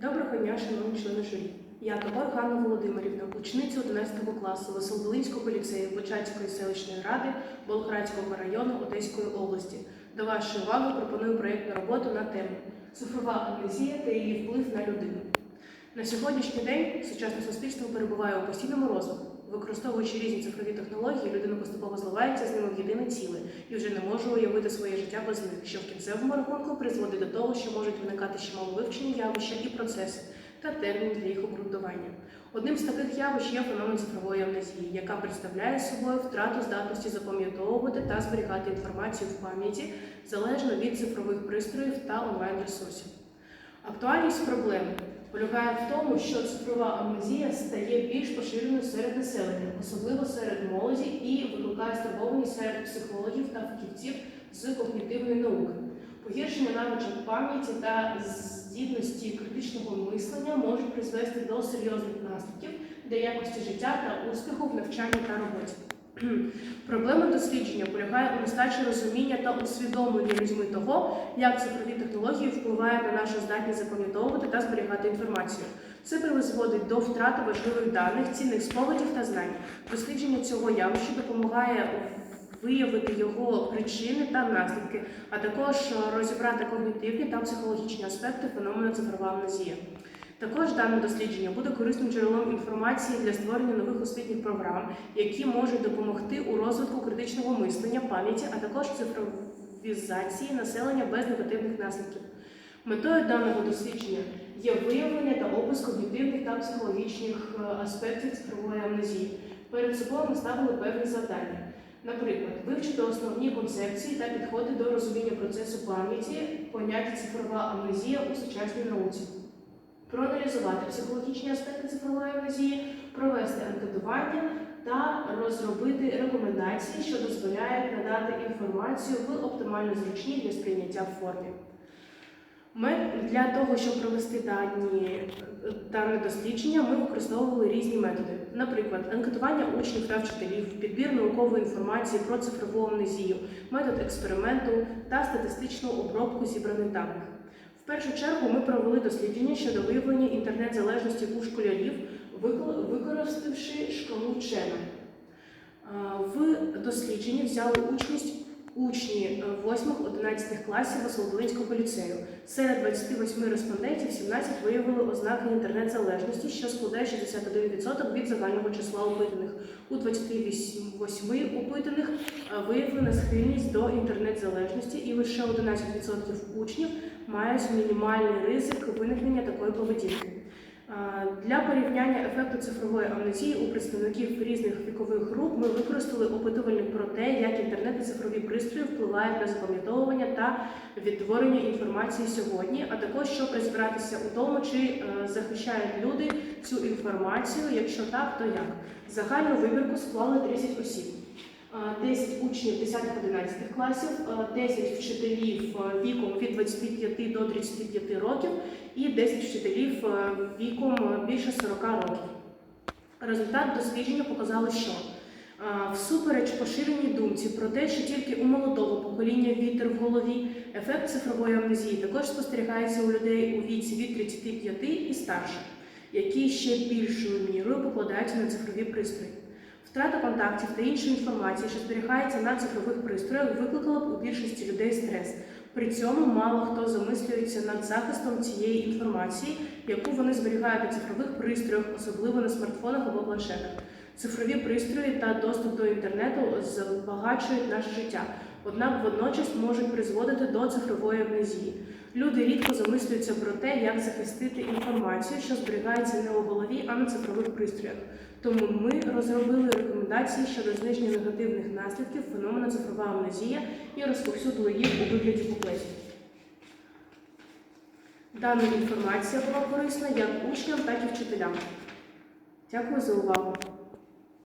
Доброго дня, шановні члени журі. Я Тобор Ганна Володимирівна, учениця 11 класу Веселдолинського ліцею Бочацької селищної ради Болградського району Одеської області. До вашої уваги пропоную проєктну роботу на тему Цифрова амнезія та її вплив на людину. На сьогоднішній день сучасне суспільство перебуває у постійному розвитку. Використовуючи різні цифрові технології, людина поступово зливається з ними в єдине ціле і вже не може уявити своє життя без них, що в кінцевому рахунку призводить до того, що можуть виникати ще маловивчені явища і процеси та термін для їх обґрунтування. Одним з таких явищ є феномен цифрової амнезії, яка представляє собою втрату здатності запам'ятовувати та зберігати інформацію в пам'яті залежно від цифрових пристроїв та онлайн-ресурсів. Актуальність проблеми полягає в тому, що цифрова амнезія стає більш поширеною серед населення, особливо серед молоді, і викликає стурбованість серед психологів та фахівців з когнітивної науки. Погіршення навичок пам'яті та здібності критичного мислення можуть призвести до серйозних наслідків для якості життя та успіху в навчанні та роботі. Проблема дослідження полягає у нестачі розуміння та усвідомлення людьми того, як цифрові технології впливають на нашу здатність запам'ятовувати та зберігати інформацію. Це призводить до втрати важливих даних, цінних спогадів та знань. Дослідження цього явища допомагає виявити його причини та наслідки, а також розібрати когнітивні та психологічні аспекти феномену цифрова амнезія. Також дане дослідження буде корисним джерелом інформації для створення нових освітніх програм, які можуть допомогти у розвитку критичного мислення, пам'яті, а також цифровізації населення без негативних наслідків. Метою даного дослідження є виявлення та опис когнітивних та психологічних е, аспектів цифрової амнезії. Перед собою ми ставили певні завдання. Наприклад, вивчити основні концепції та підходи до розуміння процесу пам'яті, поняття цифрова амнезія у сучасній науці проаналізувати психологічні аспекти цифрової амнезії, провести анкетування та розробити рекомендації, що дозволяють надати інформацію в оптимально зручній для сприйняття формі. Ми для того, щоб провести дані, дане дослідження, ми використовували різні методи. Наприклад, анкетування учнів та вчителів, підбір наукової інформації про цифрову амнезію, метод експерименту та статистичну обробку зібраних даних. В першу чергу ми провели дослідження щодо виявлення інтернет-залежності у школярів, використавши шкалу Чена. В дослідженні взяли участь учні 8-11 класів Василовинського ліцею. Серед 28 респондентів 17 виявили ознаки інтернет-залежності, що складає 61% від загального числа опитаних. У 28 опитаних виявлена схильність до інтернет-залежності, і лише 11% учнів мають мінімальний ризик виникнення такої поведінки. Для порівняння ефекту цифрової амнезії у представників різних вікових груп ми використали опитувальник про те, як інтернет і цифрові пристрої впливають на запам'ятовування та відтворення інформації сьогодні, а також щоб розібратися у тому, чи е, захищають люди цю інформацію. Якщо так, то як загальну вибірку склали 30 осіб. 10 учнів 10-11 класів, 10 вчителів віком від 25 до 35 років і 10 вчителів віком більше 40 років. Результат дослідження показали, що всупереч поширеній думці про те, що тільки у молодого покоління вітер в голові, ефект цифрової амнезії також спостерігається у людей у віці від 35 і старше, які ще більшою мірою покладаються на цифрові пристрої. Втрата контактів та іншої інформації, що зберігається на цифрових пристроях, викликала б у більшості людей стрес. При цьому мало хто замислюється над захистом цієї інформації, яку вони зберігають у цифрових пристроях, особливо на смартфонах або планшетах. Цифрові пристрої та доступ до інтернету збагачують наше життя, однак водночас можуть призводити до цифрової амнезії. Люди рідко замислюються про те, як захистити інформацію, що зберігається не у голові, а на цифрових пристроях. Тому ми розробили рекомендації щодо зниження негативних наслідків феномена цифрова амнезія і розповсюдили їх у вигляді буклетів. Дана інформація була корисна як учням, так і вчителям. Дякую за увагу.